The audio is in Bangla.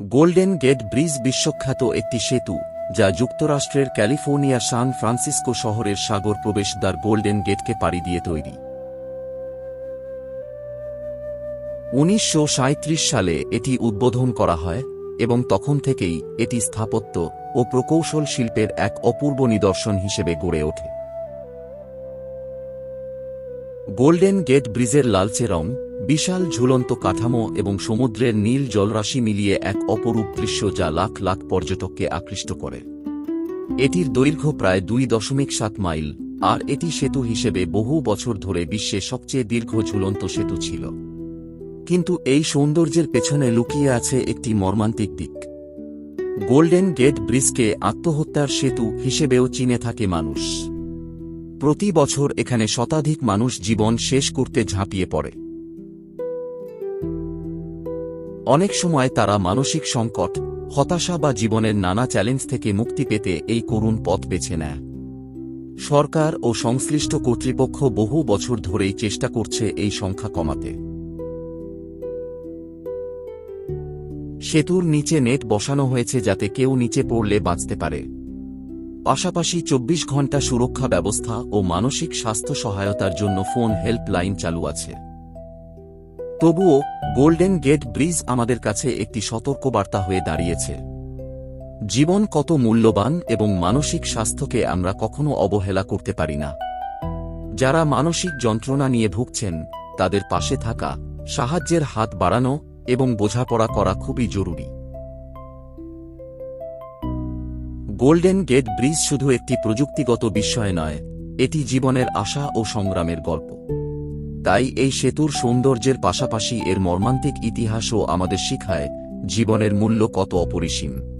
গোল্ডেন গেট ব্রিজ বিশ্বখ্যাত একটি সেতু, যা যুক্তরাষ্ট্রের ক্যালিফোর্নিয়া সান ফ্রান্সিসকো শহরের সাগর প্রবেশদ্বার গোল্ডেন গেটকে পাড়ি দিয়ে তৈরি। উনিশশো সাঁইত্রিশ সালে এটি উদ্বোধন করা হয় এবং তখন থেকেই এটি স্থাপত্য ও প্রকৌশল শিল্পের এক অপূর্ব নিদর্শন হিসেবে গড়ে ওঠে। গোল্ডেন গেট ব্রিজের লালচে রং বিশাল ঝুলন্ত কাঠামো এবং সমুদ্রের নীল জলরাশি মিলিয়ে এক অপরূপ দৃশ্য যা লাখ লাখ পর্যটককে আকৃষ্ট করে। এটির দৈর্ঘ্য প্রায় দুই দশমিক সাত মাইল, আর এটি সেতু হিসেবে বহু বছর ধরে বিশ্বে সবচেয়ে দীর্ঘ ঝুলন্ত সেতু ছিল। কিন্তু এই সৌন্দর্যের পেছনে লুকিয়ে আছে একটি মর্মান্তিক দিক। গোল্ডেন গেট ব্রিজকে আত্মহত্যার সেতু হিসেবেও চিনে থাকে মানুষ। প্রতি বছর এখানে শতাধিক মানুষ জীবন শেষ করতে ঝাঁপিয়ে পড়ে। অনেক সময় তারা মানসিক সংকট, হতাশা বা জীবনের নানা চ্যালেঞ্জ থেকে মুক্তি পেতে এই করুণ পথ বেছে নেয়। সরকার ও সংশ্লিষ্ট কর্তৃপক্ষ বহু বছর ধরেই চেষ্টা করছে এই সংখ্যা কমাতে। সেতুর নিচে নেট বসানো হয়েছে যাতে কেউ নিচে পড়লে বাঁচতে পারে। পাশাপাশি চব্বিশ ঘণ্টা সুরক্ষা ব্যবস্থা ও মানসিক স্বাস্থ্য সহায়তার জন্য ফোন হেল্পলাইন চালু আছে। তবুও গোল্ডেন গেট ব্রিজ আমাদের কাছে একটি সতর্কবার্তা হয়ে দাঁড়িয়েছে। জীবন কত মূল্যবান এবং মানসিক স্বাস্থ্যকে আমরা কখনো অবহেলা করতে পারি না। যারা মানসিক যন্ত্রণা নিয়ে ভুগছেন, তাদের পাশে থাকা, সাহায্যের হাত বাড়ানো এবং বোঝাপড়া করা খুবই জরুরি। গোল্ডেন গেট ব্রিজ শুধু একটি প্রযুক্তিগত বিষয় নয়, এটি জীবনের আশা ও সংগ্রামের গল্প। তাই এই সেতুর সৌন্দর্যের পাশাপাশি এর মর্মান্তিক ইতিহাসও আমাদের শিখায় জীবনের মূল্য কত অপরিসীম।